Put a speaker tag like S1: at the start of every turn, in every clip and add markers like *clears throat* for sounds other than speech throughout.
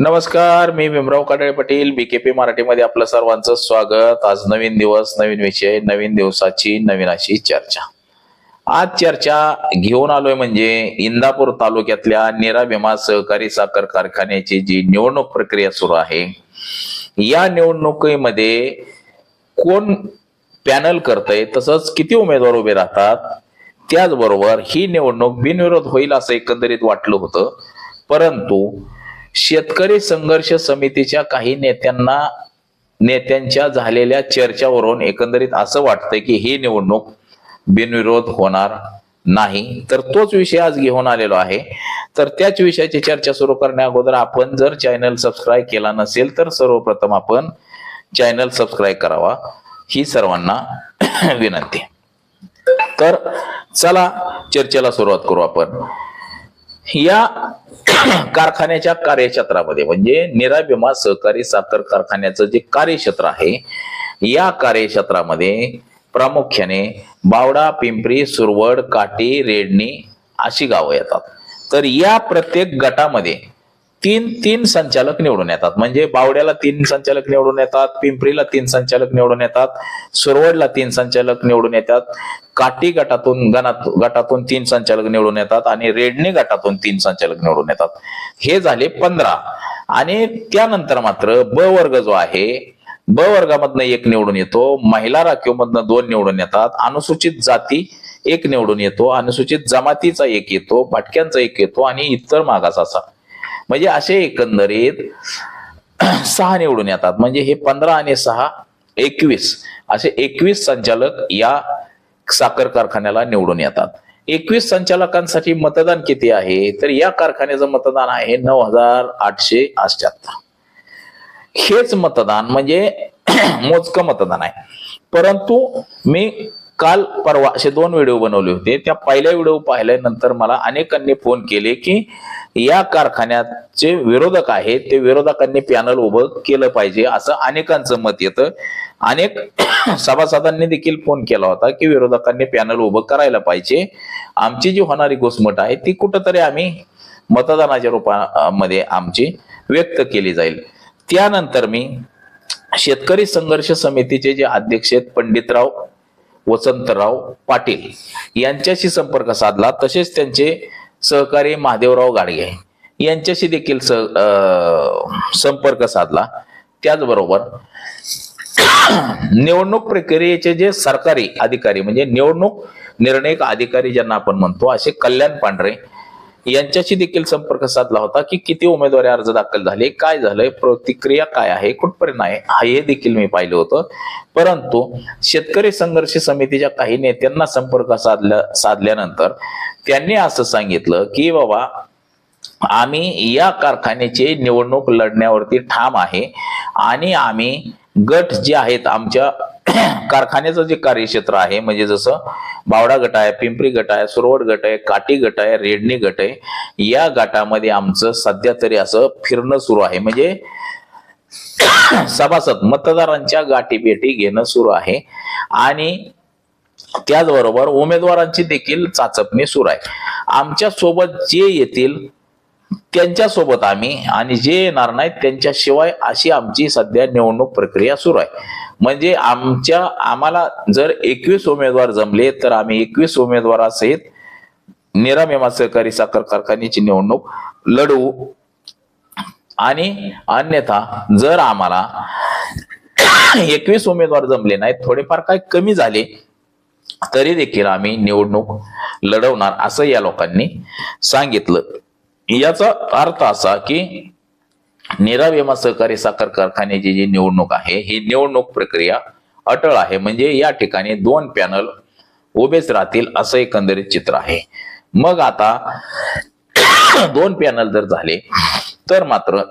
S1: नमस्कार मी भीमराव काटळे पाटील बीकेपी मराठीमध्ये आपलं सर्वांचं स्वागत. आज नवीन दिवस नवीन विषय नवीन दिवसाची नवीन अशी चर्चा. आज चर्चा घेऊन आलोय म्हणजे इंदापूर तालुक्यातल्या निरा भीमा सहकारी साखर कारखान्याची जी निवडणूक प्रक्रिया सुरू आहे या निवडणुकीमध्ये कोण पॅनल करतंय तसंच किती उमेदवार उभे राहतात त्याचबरोबर ही निवडणूक बिनविरोध होईल असं एकंदरीत वाटलं होतं. परंतु शेतकरी संघर्ष समितीच्या काही नेत्यांना नेत्यांच्या झालेल्या चर्चावरून एकंदरीत असं वाटतंय की ही निवडणूक बिनविरोध होणार नाही. तर तोच विषय आज घेऊन आलेलो आहे. तर त्याच विषयाची चर्चा सुरू करण्या अगोदर आपण जर चॅनल सबस्क्राईब केला नसेल तर सर्वप्रथम आपण चॅनल सबस्क्राईब करावा ही सर्वांना *clears throat* विनंती. तर चला चर्चेला सुरुवात करू आपण. या *clears throat* कारखान्याच्या कार्यक्षेत्रामध्ये म्हणजे निराभिमा सहकारी साखर कारखान्याचं जे कार्यक्षेत्र आहे या कार्यक्षेत्रामध्ये प्रामुख्याने बावडा पिंपरी सुरवड काटी रेडणी अशी गावं येतात. तर या प्रत्येक गटामध्ये तीन तीन संचालक निवडून येतात. म्हणजे बावड्याला तीन संचालक निवडून येतात पिंपरीला तीन संचालक निवडून येतात सुरवडला तीन संचालक निवडून येतात काटी गटातून गणात गटातून तीन संचालक निवडून येतात आणि रेडणी गटातून तीन संचालक निवडून येतात. हे झाले पंधरा. आणि त्यानंतर मात्र ब वर्ग जो आहे ब वर्गामधनं एक निवडून येतो महिला राखीव मधनं दोन निवडून येतात अनुसूचित जाती एक निवडून येतो अनुसूचित जमातीचा एक येतो भटक्यांचा एक येतो आणि इतर मागासाचा म्हणजे असे एकंदरीत *clears throat* सहा निवडून येतात. म्हणजे हे पंधरा आणि सहा एकवीस असे एकवीस संचालक या साखर कारखान्याला निवडून येतात. एकवीस संचालकांसाठी मतदान किती आहे? तर या कारखान्याचं मतदान आहे नऊ हजार आठशे अष्ट्याहत्तर हेच मतदान म्हणजे *clears throat* मोजकं मतदान आहे. परंतु मी काल परवा असे दोन व्हिडिओ बनवले होते. त्या पहिल्या व्हिडिओ पाहिल्यानंतर मला अनेकांनी फोन केले की या कारखान्याचे विरोधक आहेत ते विरोधकांनी पॅनल उभं केलं पाहिजे असं अनेकांचं मत येतं. अनेक *clears throat* सभासदांनी देखील फोन केला होता की विरोधकांनी पॅनल उभं करायला पाहिजे. आमची जी होणारी घुसमट आहे ती कुठंतरी आम्ही मतदानाच्या रूपामध्ये आमची व्यक्त केली जाईल. त्यानंतर मी शेतकरी संघर्ष समितीचे जे अध्यक्ष आहेत पंडितराव वसंतराव पाटील यांच्याशी संपर्क साधला. तसेच त्यांचे सहकारी महादेवराव गाडगे यांच्याशी देखील स संपर्क साधला. त्याचबरोबर निवडणूक प्रक्रियेचे जे सरकारी अधिकारी म्हणजे निवडणूक निर्णयक अधिकारी ज्यांना आपण म्हणतो असे कल्याण पांढरे यांच्याशी देखील संपर्क साधला होता की किती उमेदवारी अर्ज दाखल झाले काय झालंय प्रतिक्रिया काय आहे कुठपर्यंत आहे हा हे देखील मी पाहिलं होतं. परंतु शेतकरी संघर्ष समितीच्या काही नेत्यांना संपर्क साधल्या साधल्यानंतर त्यांनी असं सांगितलं की बाबा आम्ही या कारखान्याची निवडणूक लढण्यावरती ठाम आहे आणि आम्ही गट जे आहेत आमच्या *coughs* कारखान्याचं जे कार्यक्षेत्र आहे म्हणजे जसं बावडा गट आहे पिंपरी गट आहे सुरवड गट आहे काटी गट आहे रेडणी गट आहे या गटामध्ये आमचं सध्या तरी असं फिरणं सुरू आहे. म्हणजे *coughs* सभासद मतदारांच्या गाठीभेटी घेणं सुरू आहे. आणि त्याचबरोबर उमेदवारांची देखील चाचपणी सुरू आहे. आमच्यासोबत जे येतील त्यांच्यासोबत आम्ही आणि जे येणार नाहीत त्यांच्याशिवाय अशी आमची सध्या निवडणूक प्रक्रिया सुरू आहे. म्हणजे आमच्या आम्हाला जर एकवीस उमेदवार जमले तर आम्ही एकवीस उमेदवारासहित निरामेमा सहकारी साखर कारखान्याची निवडणूक लढवू. आणि अन्यथा जर आम्हाला एकवीस उमेदवार जमले नाहीत थोडेफार काय कमी झाले तरी देखील आम्ही निवडणूक लढवणार असं या लोकांनी सांगितलं. याचा अर्थ असा की निरावेमा सहकारी साखर कारखान्याची जी निवडणूक आहे ही निवडणूक प्रक्रिया अटळ आहे. म्हणजे या ठिकाणी दोन पॅनल उभेच राहतील असं एकंदरीत चित्र आहे. मग आता *coughs* दोन पॅनल जर झाले तर मात्र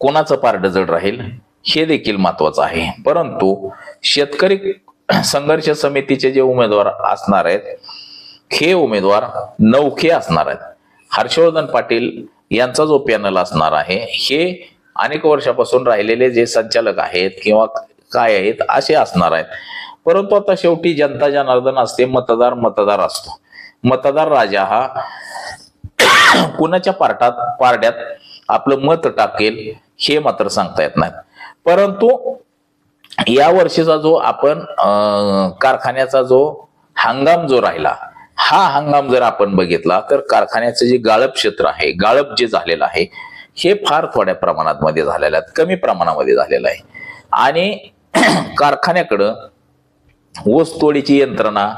S1: कोणाचं पारड जड राहील हे देखील महत्वाचं आहे. परंतु शेतकरी *coughs* संघर्ष समितीचे जे उमेदवार असणार आहेत हे उमेदवार नौखे असणार आहेत. हर्षवर्धन पाटील यांचा जो पॅनल असणार आहे हे अनेक वर्षापासून राहिलेले जे संचालक आहेत किंवा काय आहेत असे असणार आहेत. परंतु आता शेवटी जनता जनार्दन असते मतदार मतदार असतो. मतदार राजा हा *coughs* कुणाच्या पार्टात पारड्यात आपलं मत टाकेल हे मात्र सांगता येत नाही. परंतु या वर्षीचा जो आपण कारखान्याचा जो हंगाम जो राहिला हा हंगाम जर आपण बघितला तर कारखान्याचं जे गाळप क्षेत्र आहे गाळप जे झालेलं आहे हे फार थोड्या प्रमाणात मध्ये झालेलं आहे कमी प्रमाणामध्ये झालेलं आहे. आणि *clears throat* कारखान्याकडं ऊस तोडीची यंत्रणा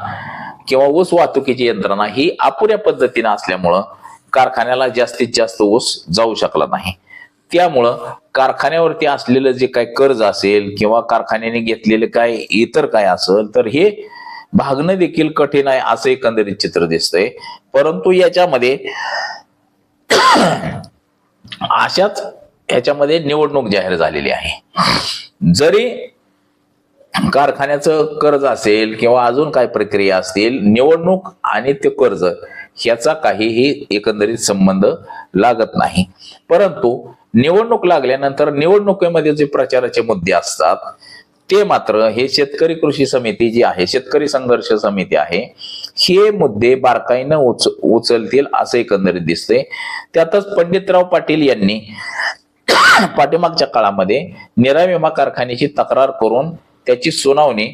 S1: किंवा ऊस वाहतुकीची यंत्रणा ही अपुऱ्या पद्धतीनं असल्यामुळं कारखान्याला जास्तीत जास्त ऊस जाऊ शकला नाही. त्यामुळं कारखान्यावरती असलेलं जे काही कर्ज असेल किंवा कारखान्याने घेतलेले काय इतर काय असेल तर हे भागणं देखील कठीण आहे असं एकंदरीत चित्र दिसतंय. परंतु याच्यामध्ये *clears throat* अशाच याच्यामध्ये निवडणूक जाहीर झालेली आहे. जरी कारखान्याचं कर्ज असेल किंवा अजून काय प्रक्रिया असतील निवडणूक आणि ते कर्ज ह्याचा काहीही एकंदरीत संबंध लागत नाही. परंतु निवडणूक लागल्यानंतर निवडणुकीमध्ये जे प्रचाराचे मुद्दे असतात ते मात्र हे शेतकरी कृषी समिती जी आहे शेतकरी संघर्ष समिती आहे हे मुद्दे बारकाईनं उच उचलतील असं एकंदरीत दिसते त्यातच पंडितराव पाटील यांनी *coughs* पाठीमागच्या काळामध्ये निरा विमा कारखान्याची तक्रार करून त्याची सुनावणी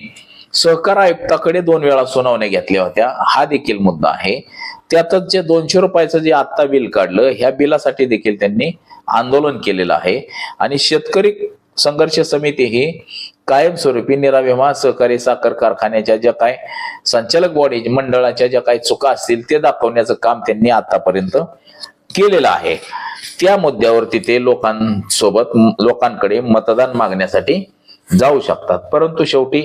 S1: सहकार आयुक्ताकडे दोन वेळा सुनावण्या घेतल्या होत्या. हा देखील मुद्दा आहे. त्यातच जे दोनशे रुपयाचं जे आत्ता बिल काढलं ह्या बिलासाठी देखील त्यांनी आंदोलन केलेलं आहे. आणि शेतकरी संघर्ष समिती ही कायमस्वरूपी निरा विमा सहकारी साखर कारखान्याच्या ज्या काय संचालक बॉडी मंडळाच्या ज्या काही चुका असतील ते दाखवण्याचं काम त्यांनी आतापर्यंत केलेलं आहे. त्या मुद्द्यावरती ते लोकांसोबत लोकांकडे मतदान मागण्यासाठी जाऊ शकतात. परंतु शेवटी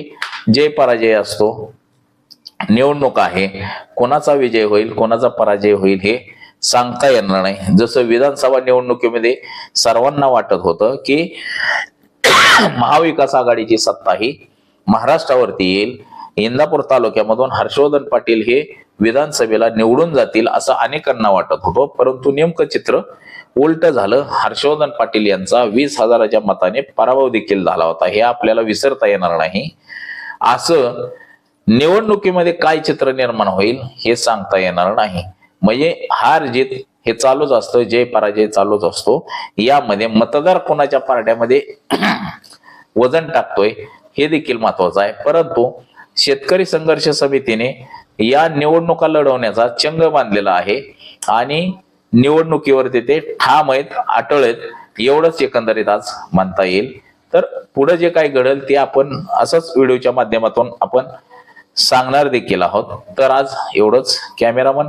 S1: जय पराजय असतो निवडणूक आहे कोणाचा विजय होईल कोणाचा पराजय होईल हे सांगता येणार नाही. जसं विधानसभा निवडणुकीमध्ये सर्वांना वाटत होतं की महाविकास आघाडीची सत्ता ही महाराष्ट्रावरती येईल. इंदापूर तालुक्यामधून हर्षवर्धन पाटील हे विधानसभेला निवडून जातील असं अनेकांना वाटत होतं. परंतु नेमकं चित्र उलट झालं. हर्षवर्धन पाटील यांचा वीस हजाराच्या मताने पराभव देखील झाला होता. हे आपल्याला विसरता येणार नाही. असं निवडणुकीमध्ये काय चित्र निर्माण होईल हे सांगता येणार नाही. म्हणजे हार जीत हे चालूच असतं जय पराजय चालूच असतो. यामध्ये मतदार कोणाच्या पार्ट्यामध्ये *clears throat* वजन टाकतोय हे देखील महत्वाचं आहे. परंतु शेतकरी संघर्ष समितीने या निवडणुका लढवण्याचा चंग बांधलेला आहे आणि निवडणुकीवरती ते ठाम आहेत अटळ आहेत एवढंच एकंदरीत आज म्हणता येईल. तर पुढे जे काही घडेल ते आपण असंच व्हिडिओच्या माध्यमातून आपण सांगणार देखील आहोत. तर आज एवढंच. कॅमेरामन